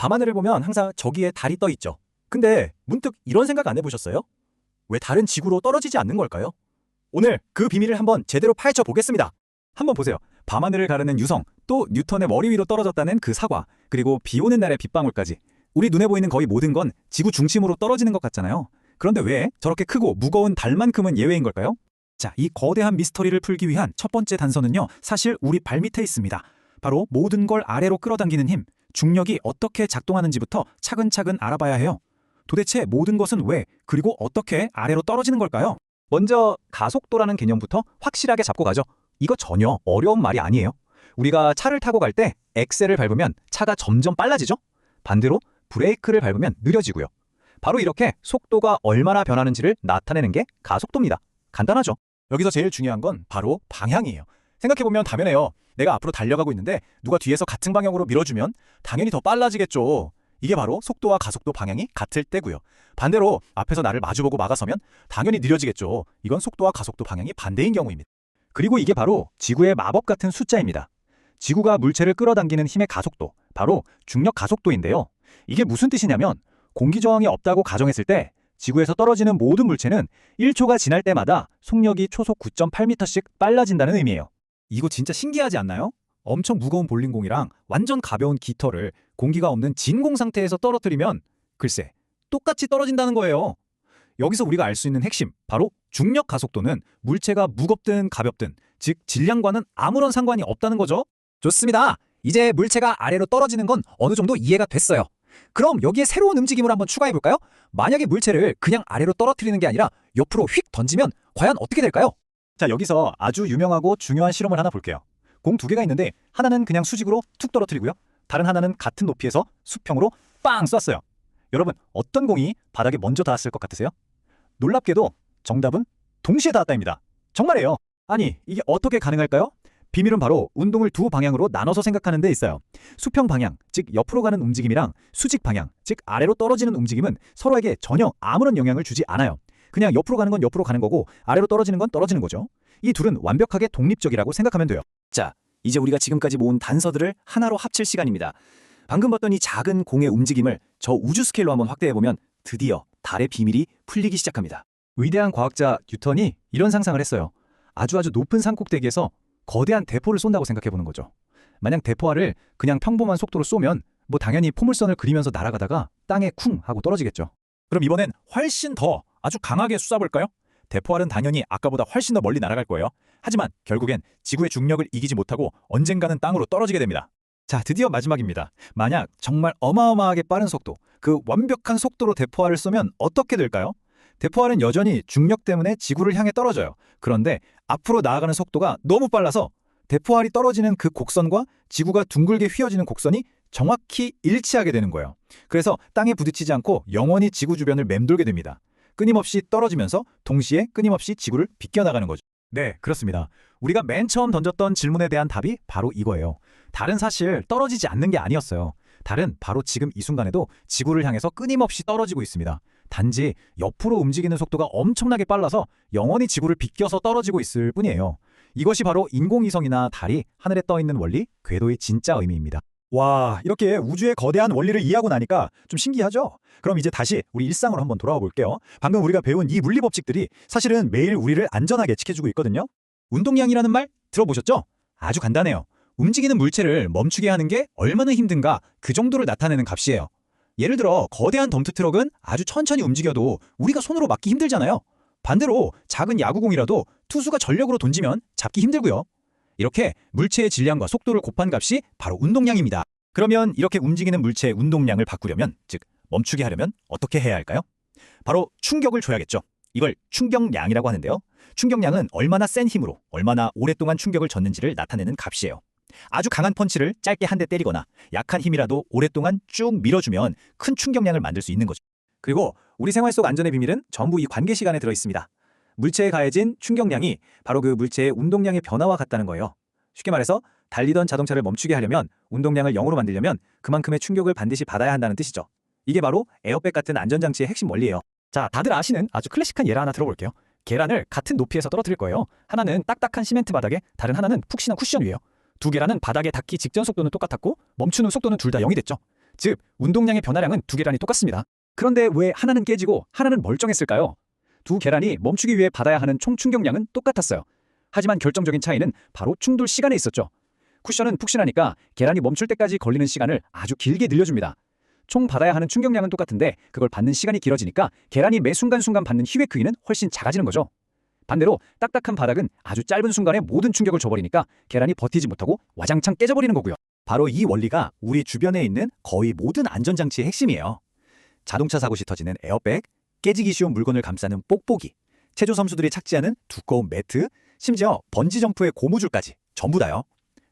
밤하늘을 보면 항상 저기에 달이 떠 있죠. 근데 문득 이런 생각 안 해보셨어요? 왜 다른 지구로 떨어지지 않는 걸까요? 오늘 그 비밀을 한번 제대로 파헤쳐 보겠습니다. 한번 보세요. 밤하늘을 가르는 유성, 또 뉴턴의 머리 위로 떨어졌다는 그 사과, 그리고 비 오는 날의 빗방울까지. 우리 눈에 보이는 거의 모든 건 지구 중심으로 떨어지는 것 같잖아요. 그런데 왜 저렇게 크고 무거운 달만큼은 예외인 걸까요? 자, 이 거대한 미스터리를 풀기 위한 첫 번째 단서는요, 사실 우리 발밑에 있습니다. 바로 모든 걸 아래로 끌어당기는 힘, 중력이 어떻게 작동하는지부터 차근차근 알아봐야 해요. 도대체 모든 것은 왜, 그리고 어떻게 아래로 떨어지는 걸까요? 먼저 가속도라는 개념부터 확실하게 잡고 가죠. 이거 전혀 어려운 말이 아니에요. 우리가 차를 타고 갈 때 엑셀을 밟으면 차가 점점 빨라지죠? 반대로 브레이크를 밟으면 느려지고요. 바로 이렇게 속도가 얼마나 변하는지를 나타내는 게 가속도입니다. 간단하죠? 여기서 제일 중요한 건 바로 방향이에요. 생각해보면 당연해요. 내가 앞으로 달려가고 있는데 누가 뒤에서 같은 방향으로 밀어주면 당연히 더 빨라지겠죠. 이게 바로 속도와 가속도 방향이 같을 때고요. 반대로 앞에서 나를 마주보고 막아서면 당연히 느려지겠죠. 이건 속도와 가속도 방향이 반대인 경우입니다. 그리고 이게 바로 지구의 마법 같은 숫자입니다. 지구가 물체를 끌어당기는 힘의 가속도, 바로 중력 가속도인데요. 이게 무슨 뜻이냐면 공기 저항이 없다고 가정했을 때 지구에서 떨어지는 모든 물체는 1초가 지날 때마다 속력이 초속 9.8m씩 빨라진다는 의미예요. 이거 진짜 신기하지 않나요? 엄청 무거운 볼링공이랑 완전 가벼운 깃털을 공기가 없는 진공 상태에서 떨어뜨리면 글쎄 똑같이 떨어진다는 거예요. 여기서 우리가 알 수 있는 핵심 바로 중력 가속도는 물체가 무겁든 가볍든 즉 질량과는 아무런 상관이 없다는 거죠. 좋습니다. 이제 물체가 아래로 떨어지는 건 어느 정도 이해가 됐어요. 그럼 여기에 새로운 움직임을 한번 추가해 볼까요? 만약에 물체를 그냥 아래로 떨어뜨리는 게 아니라 옆으로 휙 던지면 과연 어떻게 될까요? 자, 여기서 아주 유명하고 중요한 실험을 하나 볼게요. 공 두 개가 있는데 하나는 그냥 수직으로 툭 떨어뜨리고요. 다른 하나는 같은 높이에서 수평으로 빵 쐈어요. 여러분, 어떤 공이 바닥에 먼저 닿았을 것 같으세요? 놀랍게도 정답은 동시에 닿았다입니다. 정말이에요. 아니, 이게 어떻게 가능할까요? 비밀은 바로 운동을 두 방향으로 나눠서 생각하는 데 있어요. 수평 방향, 즉 옆으로 가는 움직임이랑 수직 방향, 즉 아래로 떨어지는 움직임은 서로에게 전혀 아무런 영향을 주지 않아요. 그냥 옆으로 가는 건 옆으로 가는 거고 아래로 떨어지는 건 떨어지는 거죠. 이 둘은 완벽하게 독립적이라고 생각하면 돼요. 자, 이제 우리가 지금까지 모은 단서들을 하나로 합칠 시간입니다. 방금 봤던 이 작은 공의 움직임을 저 우주 스케일로 한번 확대해 보면 드디어 달의 비밀이 풀리기 시작합니다. 위대한 과학자 뉴턴이 이런 상상을 했어요. 아주 아주 높은 산 꼭대기에서 거대한 대포를 쏜다고 생각해 보는 거죠. 만약 대포알을 그냥 평범한 속도로 쏘면 뭐 당연히 포물선을 그리면서 날아가다가 땅에 쿵 하고 떨어지겠죠. 그럼 이번엔 훨씬 더 아주 강하게 쏴볼까요? 대포알은 당연히 아까보다 훨씬 더 멀리 날아갈 거예요. 하지만 결국엔 지구의 중력을 이기지 못하고 언젠가는 땅으로 떨어지게 됩니다. 자, 드디어 마지막입니다. 만약 정말 어마어마하게 빠른 속도, 그 완벽한 속도로 대포알을 쏘면 어떻게 될까요? 대포알은 여전히 중력 때문에 지구를 향해 떨어져요. 그런데 앞으로 나아가는 속도가 너무 빨라서 대포알이 떨어지는 그 곡선과 지구가 둥글게 휘어지는 곡선이 정확히 일치하게 되는 거예요. 그래서 땅에 부딪히지 않고 영원히 지구 주변을 맴돌게 됩니다. 끊임없이 떨어지면서 동시에 끊임없이 지구를 비껴나가는 거죠. 네, 그렇습니다. 우리가 맨 처음 던졌던 질문에 대한 답이 바로 이거예요. 달은 사실 떨어지지 않는 게 아니었어요. 달은 바로 지금 이 순간에도 지구를 향해서 끊임없이 떨어지고 있습니다. 단지 옆으로 움직이는 속도가 엄청나게 빨라서 영원히 지구를 비껴서 떨어지고 있을 뿐이에요. 이것이 바로 인공위성이나 달이 하늘에 떠 있는 원리, 궤도의 진짜 의미입니다. 와, 이렇게 우주의 거대한 원리를 이해하고 나니까 좀 신기하죠? 그럼 이제 다시 우리 일상으로 한번 돌아와 볼게요. 방금 우리가 배운 이 물리 법칙들이 사실은 매일 우리를 안전하게 지켜주고 있거든요. 운동량이라는 말 들어보셨죠? 아주 간단해요. 움직이는 물체를 멈추게 하는 게 얼마나 힘든가 그 정도를 나타내는 값이에요. 예를 들어 거대한 덤프 트럭은 아주 천천히 움직여도 우리가 손으로 막기 힘들잖아요. 반대로 작은 야구공이라도 투수가 전력으로 던지면 잡기 힘들고요. 이렇게 물체의 질량과 속도를 곱한 값이 바로 운동량입니다. 그러면 이렇게 움직이는 물체의 운동량을 바꾸려면, 즉 멈추게 하려면 어떻게 해야 할까요? 바로 충격을 줘야겠죠. 이걸 충격량이라고 하는데요. 충격량은 얼마나 센 힘으로 얼마나 오랫동안 충격을 줬는지를 나타내는 값이에요. 아주 강한 펀치를 짧게 한 대 때리거나 약한 힘이라도 오랫동안 쭉 밀어주면 큰 충격량을 만들 수 있는 거죠. 그리고 우리 생활 속 안전의 비밀은 전부 이 관계 시간에 들어 있습니다. 물체에 가해진 충격량이 바로 그 물체의 운동량의 변화와 같다는 거예요. 쉽게 말해서 달리던 자동차를 멈추게 하려면 운동량을 0으로 만들려면 그만큼의 충격을 반드시 받아야 한다는 뜻이죠. 이게 바로 에어백 같은 안전장치의 핵심 원리예요. 자, 다들 아시는 아주 클래식한 예를 하나 들어볼게요. 계란을 같은 높이에서 떨어뜨릴 거예요. 하나는 딱딱한 시멘트 바닥에, 다른 하나는 푹신한 쿠션 위에요. 두 계란은 바닥에 닿기 직전 속도는 똑같았고 멈추는 속도는 둘 다 0이 됐죠. 즉 운동량의 변화량은 두 계란이 똑같습니다. 그런데 왜 하나는 깨지고 하나는 멀쩡했을까요? 두 계란이 멈추기 위해 받아야 하는 총 충격량은 똑같았어요. 하지만 결정적인 차이는 바로 충돌 시간에 있었죠. 쿠션은 푹신하니까 계란이 멈출 때까지 걸리는 시간을 아주 길게 늘려줍니다. 총 받아야 하는 충격량은 똑같은데 그걸 받는 시간이 길어지니까 계란이 매 순간순간 받는 힘의 크기는 훨씬 작아지는 거죠. 반대로 딱딱한 바닥은 아주 짧은 순간에 모든 충격을 줘버리니까 계란이 버티지 못하고 와장창 깨져버리는 거고요. 바로 이 원리가 우리 주변에 있는 거의 모든 안전장치의 핵심이에요. 자동차 사고 시 터지는 에어백, 깨지기 쉬운 물건을 감싸는 뽁뽁이, 체조 선수들이 착지하는 두꺼운 매트, 심지어 번지점프의 고무줄까지 전부 다요.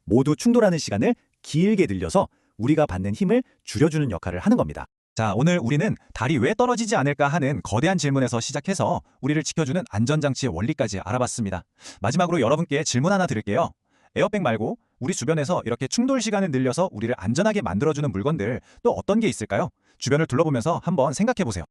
모두 충돌하는 시간을 길게 늘려서 우리가 받는 힘을 줄여주는 역할을 하는 겁니다. 자, 오늘 우리는 달이 왜 떨어지지 않을까 하는 거대한 질문에서 시작해서 우리를 지켜주는 안전장치의 원리까지 알아봤습니다. 마지막으로 여러분께 질문 하나 드릴게요. 에어백 말고 우리 주변에서 이렇게 충돌 시간을 늘려서 우리를 안전하게 만들어주는 물건들 또 어떤 게 있을까요? 주변을 둘러보면서 한번 생각해 보세요.